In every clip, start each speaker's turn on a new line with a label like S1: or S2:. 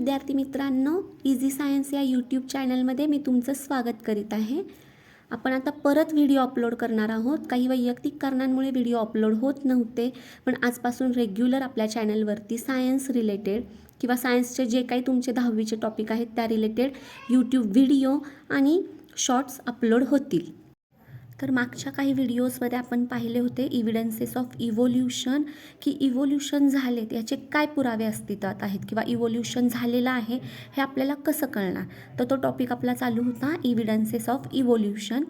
S1: विद्यार्थी मित्रांनो easy science या यूट्यूब चॅनलमध्ये मी तुमचं स्वागत करीत आहे. आपण आता परत व्हिडिओ अपलोड करणार आहोत. काही वैयक्तिक कारणांमुळे व्हिडिओ अपलोड होत नव्हते पण आजपासून रेग्युलर आपल्या चॅनलवरती सायन्स रिलेटेड किंवा सायन्सचे जे काही तुमचे दहावीचे टॉपिक आहेत त्या रिलेटेड यूट्यूब व्हिडिओ आणि शॉर्ट्स अपलोड होतील. तर मागच्या काही व्हिडिओजमध्ये आपण पाहिले होते इव्हिडन्सेस ऑफ इव्होल्युशन की इव्होल्युशन झालेत याचे काय पुरावे अस्तित्वात आहेत किंवा इव्होल्युशन झालेलं आहे हे आपल्याला कसं कळणार? तर तो टॉपिक आपला चालू होता इव्हिडन्सेस ऑफ इव्होल्युशन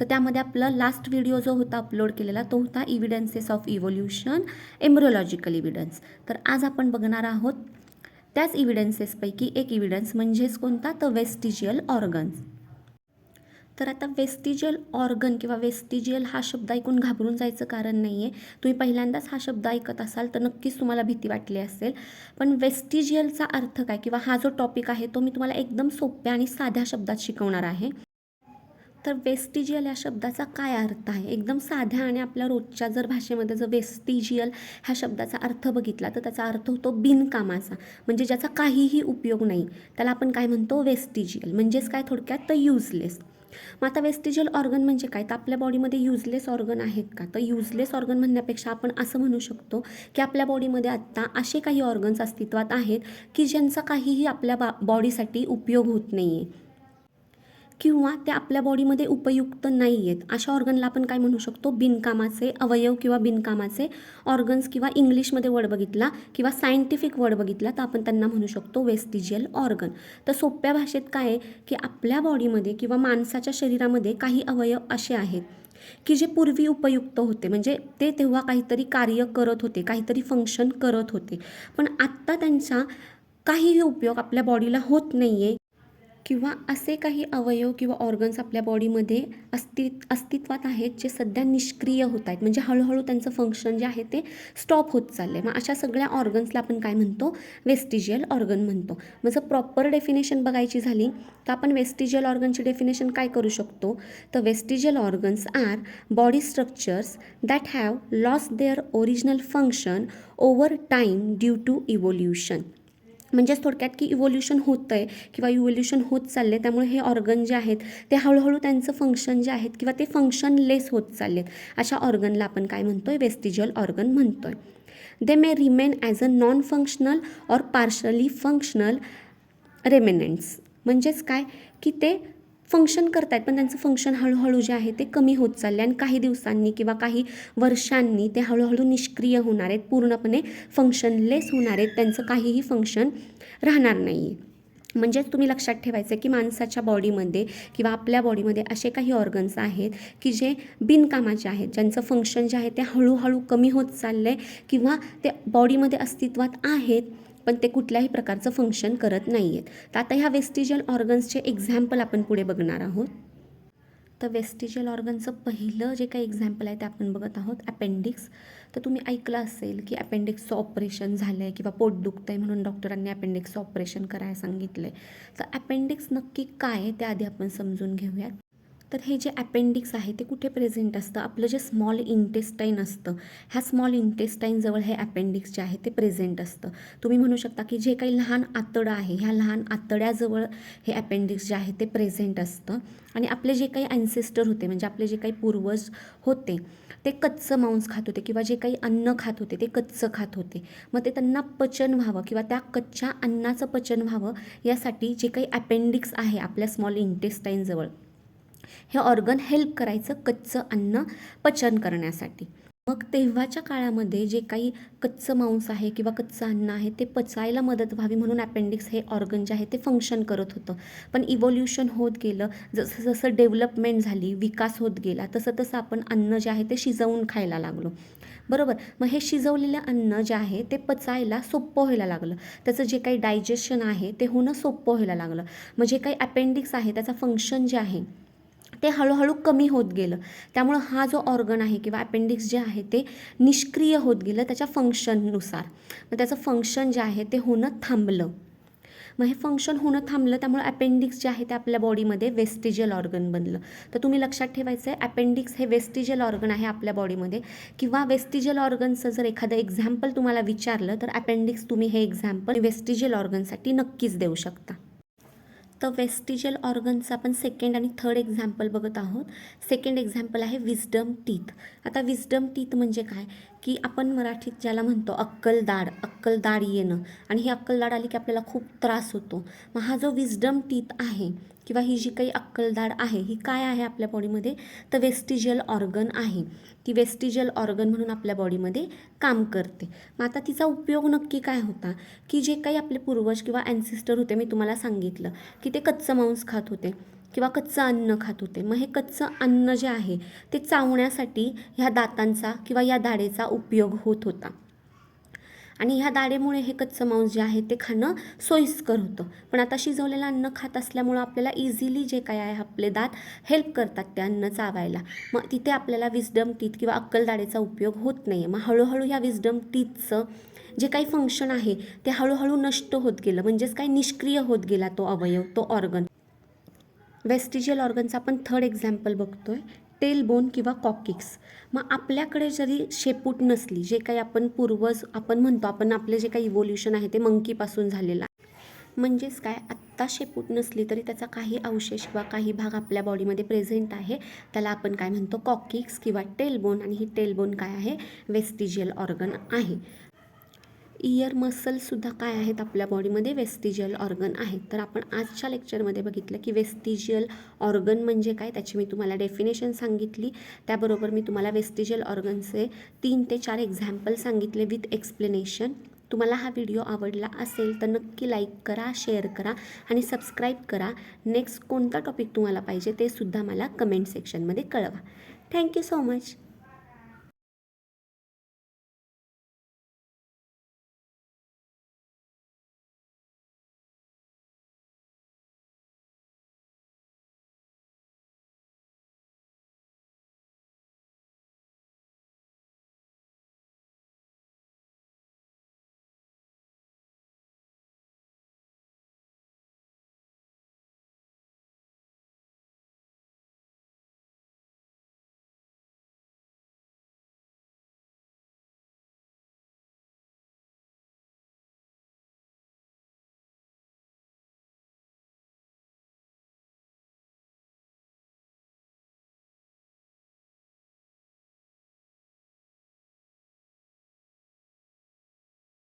S1: तर त्यामध्ये आपला लास्ट व्हिडिओ जो होता अपलोड केलेला तो होता evidences of evolution embryological evidence तर आज आपण बघणार आहोत त्याच इव्हिडन्सेसपैकी एक इव्हिडन्स म्हणजेच कोणता? तर वेस्टिजियल ऑर्गन्स तर आता वेस्टिजियल ऑर्गन किंवा वेस्टिजियल हा शब्द ऐकून घाबरून जायचं कारण नाही आहे तुम्ही पहिल्यांदाच हा शब्द ऐकत असाल तर नक्कीच तुम्हाला भीती वाटली असेल. पण वेस्टिजियलचा अर्थ काय किंवा हा जो टॉपिक आहे तो मी तुम्हाला एकदम सोप्या आणि साध्या शब्दात शिकवणार आहे. तर वेस्टिजियल या शब्दाचा काय अर्थ आहे? एकदम साध्या आणि आपल्या रोजच्या जर भाषेमध्ये जर वेस्टिजियल ह्या शब्दाचा अर्थ बघितला तर त्याचा अर्थ होतो बिनकामाचा. म्हणजे ज्याचा काहीही उपयोग नाही. त्याला आपण काय म्हणतो? वेस्टिजियल म्हणजेच काय? थोडक्यात तर युजलेस मग आता वेस्टिजियल ऑर्गन म्हणजे काय? तर आपल्या बॉडीमध्ये युजलेस ऑर्गन आहेत का? तर युजलेस ऑर्गन म्हणण्यापेक्षा आपण असं म्हणू शकतो की आपल्या बॉडीमध्ये आत्ता असे काही ऑर्गन्स अस्तित्वात आहेत की ज्यांचा काहीही आपल्या बा बॉडीसाठी उपयोग होत नाही आहे किंवा त्या आपल्या बॉडीमध्ये उपयुक्त नाही आहेत अशा ऑर्गनला आपण काय म्हणू शकतो? बिनकामाचे अवयव किंवा बिनकामाचे ऑर्गन्स किंवा इंग्लिशमध्ये वर्ड बघितला किंवा सायंटिफिक वर्ड बघितला तर आपण त्यांना म्हणू शकतो वेस्टिजियल ऑर्गन तर सोप्या भाषेत काय आहे? की आपल्या बॉडीमध्ये किंवा माणसाच्या शरीरामध्ये काही अवयव असे आहेत की जे पूर्वी उपयुक्त होते. म्हणजे ते तेव्हा काहीतरी कार्य करत होते काहीतरी फंक्शन करत होते. पण आत्ता त्यांचा काहीही उपयोग आपल्या बॉडीला होत नाही आहे किंवा असे काही अवयव किंवा ऑर्गन्स आपल्या बॉडीमध्ये अस्ति अस्तित्वात आहेत जे सध्या निष्क्रिय होत आहेत. म्हणजे हळूहळू त्यांचं फंक्शन जे आहे ते स्टॉप होत चाललं आहे मग अशा सगळ्या ऑर्गन्सला आपण काय म्हणतो? वेस्टिजियल ऑर्गन म्हणतो. मग जर प्रॉपर डेफिनेशन बघायची झाली तर आपण वेस्टिजियल ऑर्गनची डेफिनेशन काय करू शकतो? तर vestigial organs are body structures that have lost their original function over time due to evolution म्हणजेच थोडक्यात की इव्होल्युशन होतं आहे किंवा इव्होल्युशन होत चालले त्यामुळे हे ऑर्गन जे आहेत ते हळूहळू त्यांचं फंक्शन जे आहेत किंवा ते फंक्शन लेस होत चाललेत. अशा ऑर्गनला आपण काय म्हणतो आहे वेस्टिजियल ऑर्गन म्हणतो आहे they may remain as a non functional or partially functional remnants म्हणजेच काय? की ते फंक्शन करतायत पण त्यांचं फंक्शन हळूहळू जे आहे ते कमी होत चालले आणि काही दिवसांनी किंवा काही वर्षांनी ते हळूहळू निष्क्रिय होणार आहेत. पूर्णपणे फंक्शनलेस होणार आहेत. त्यांचं काहीही फंक्शन राहणार नाही आहे म्हणजेच तुम्ही लक्षात ठेवायचं की माणसाच्या बॉडीमध्ये किंवा आपल्या बॉडीमध्ये असे काही ऑर्गन्स आहेत की जे बिनकामाचे आहेत. ज्यांचं फंक्शन जे आहे ते हळूहळू कमी होत चाललं आहे किंवा ते बॉडीमध्ये अस्तित्वात आहेत. पण ते कुठल्याही प्रकारचं फंक्शन करत नाही आहेत तर आता ह्या वेस्टिजल ऑर्गन्सचे एक्झाम्पल आपण पुढे बघणार आहोत. तर वेस्टिजल ऑर्गनचं पहिलं जे काही एक्झाम्पल आहे ते आपण बघत आहोत अपेंडिक्स तर तुम्ही ऐकलं असेल की अपेंडिक्सचं ऑपरेशन झालं आहे किंवा पोट दुखतं आहे म्हणून डॉक्टरांनी अपेंडिक्सचं ऑपरेशन करायला सांगितलं आहे तर अपेंडिक्स नक्की काय आहे ते आधी आपण समजून घेऊयात. तर हे जे अपेंडिक्स आहे ते कुठे प्रेझेंट असतं? आपलं जे स्मॉल इंटेस्टाईन असतं ह्या स्मॉल इंटेस्टाईनजवळ हे अपेंडिक्स जे आहे ते प्रेझेंट असतं. तुम्ही म्हणू शकता की जे काही लहान आतडं आहे ह्या लहान आतड्याजवळ हे अपेंडिक्स जे आहे ते प्रेझेंट असतं. आणि आपले जे काही ॲन्सेस्टर होते म्हणजे आपले जे काही पूर्वज होते ते कच्चं मांस खात होते किंवा जे काही अन्न खात होते ते कच्चं खात होते. मग ते त्यांना पचन व्हावं किंवा त्या कच्च्या अन्नाचं पचन व्हावं यासाठी जे काही अपेंडिक्स आहे आपल्या स्मॉल इंटेस्टाईनजवळ हे ऑर्गन हेल्प करायचं कच्चं अन्न पचन करण्यासाठी. मग तेव्हाच्या काळामध्ये जे काही कच्चं मांस आहे किंवा कच्चं अन्न आहे ते पचायला मदत व्हावी म्हणून अपेंडिक्स हे ऑर्गन जे आहे ते फंक्शन करत होतं. पण इव्होल्युशन होत गेलं जसं जसं डेव्हलपमेंट झाली विकास होत गेला तसं तसं आपण अन्न जे आहे ते शिजवून खायला लागलो. बरोबर? मग हे शिजवलेलं अन्न जे आहे ते पचायला सोपं व्हायला लागलं. त्याचं जे काही डायजेशन आहे ते होणं सोपं व्हायला लागलं. मग जे काही अपेंडिक्स आहे त्याचं फंक्शन जे आहे ते हळूहळू कमी होत गेलं. त्यामुळं हा जो ऑर्गन आहे किंवा अपेंडिक्स जे आहे ते निष्क्रिय होत गेलं त्याच्या फंक्शननुसार मग त्याचं फंक्शन जे आहे ते होणं थांबलं. मग हे फंक्शन होणं थांबलं त्यामुळे अपेंडिक्स जे आहे ते आपल्या बॉडीमध्ये वेस्टिजियल ऑर्गन बनलं. तर तुम्ही लक्षात ठेवायचं आहे अपेंडिक्स हे वेस्टिजियल ऑर्गन आहे आपल्या बॉडीमध्ये किंवा वेस्टिजियल ऑर्गनचं जर एखादं एक्झाम्पल तुम्हाला विचारलं तर अपेंडिक्स तुम्ही हे एक्झाम्पल वेस्टिजियल ऑर्गनसाठी नक्कीच देऊ शकता. तर वेस्टिजल ऑर्गनचं आपण सेकंड आणि थर्ड एक्झाम्पल बघत आहोत. सेकंड एक्झाम्पल आहे विस्डम टीथ आता विजडम टीथ म्हणजे काय? की आपण मराठीत ज्याला म्हणतो अक्कलदाड अक्कलदाड येणं आणि ही अक्कलदाड आली की आपल्याला खूप त्रास होतो. मग हा जो विजडम टीथ आहे किंवा ही जी काही अक्कलदाड आहे ही काय आहे आपल्या बॉडीमध्ये तर वेस्टिजियल ऑर्गन आहे. ती वेस्टिजियल ऑर्गन म्हणून आपल्या बॉडीमध्ये काम करते. मग आता तिचा उपयोग नक्की काय होता? की जे काही आपले पूर्वज किंवा अँसिस्टर होते मी तुम्हाला सांगितलं की ते कच्चं मांस खात होते. किंवा कच्चं अन्न खात होते. मग हे कच्चं अन्न जे आहे ते चावण्यासाठी ह्या दातांचा किंवा या दाढेचा उपयोग होत होता. आणि ह्या दाढेमुळे हे कच्चं मांस जे आहे ते खाणं सोयीस्कर होतं. पण आता शिजवलेलं अन्न खात असल्यामुळं आपल्याला इझिली जे काय आहे आपले दात हेल्प करतात ते अन्न चावायला. मग तिथे आपल्याला विस्डम टीथ किंवा अक्कलदाढेचा उपयोग होत नाही आहे मग हळूहळू ह्या विस्डम टीथचं जे काही फंक्शन आहे ते हळूहळू नष्ट होत गेलं. म्हणजेच काय निष्क्रिय होत गेला तो अवयव तो ऑर्गन वेस्टिजियल ऑर्गनचं आपण थर्ड एक्झाम्पल बघतोय टेल बोन किंवा कॉकिक्स मग आपल्याकडे जरी शेपूट नसली जे काही आपण पूर्वज आपण म्हणतो आपण आपले जे काही इव्होल्युशन आहे ते मंकीपासून झालेलं आहे. म्हणजेच काय? आत्ता शेपूट नसली तरी त्याचा काही अवशेष किंवा काही भाग आपल्या बॉडीमध्ये प्रेझेंट आहे. त्याला आपण काय म्हणतो? कॉकिक्स किंवा टेलबोन आणि ही टेलबोन काय आहे? वेस्टिजियल ऑर्गन आहे. इयर मसलसुद्धा काय आहेत आपल्या बॉडीमध्ये वेस्टिजियल ऑर्गन आहेत. तर आपण आजच्या लेक्चरमध्ये बघितलं की वेस्टिजियल ऑर्गन म्हणजे काय? त्याची मी तुम्हाला डेफिनेशन सांगितली. त्याबरोबर मी तुम्हाला वेस्टिजियल ऑर्गनचे तीन ते चार एक्झाम्पल सांगितले विथ एक्सप्लेनेशन तुम्हाला हा व्हिडिओ आवडला असेल तर नक्की लाईक करा शेअर करा आणि सबस्क्राईब करा. नेक्स्ट कोणता टॉपिक तुम्हाला पाहिजे ते सुद्धा मला कमेंट सेक्शनमध्ये कळवा. Thank you so much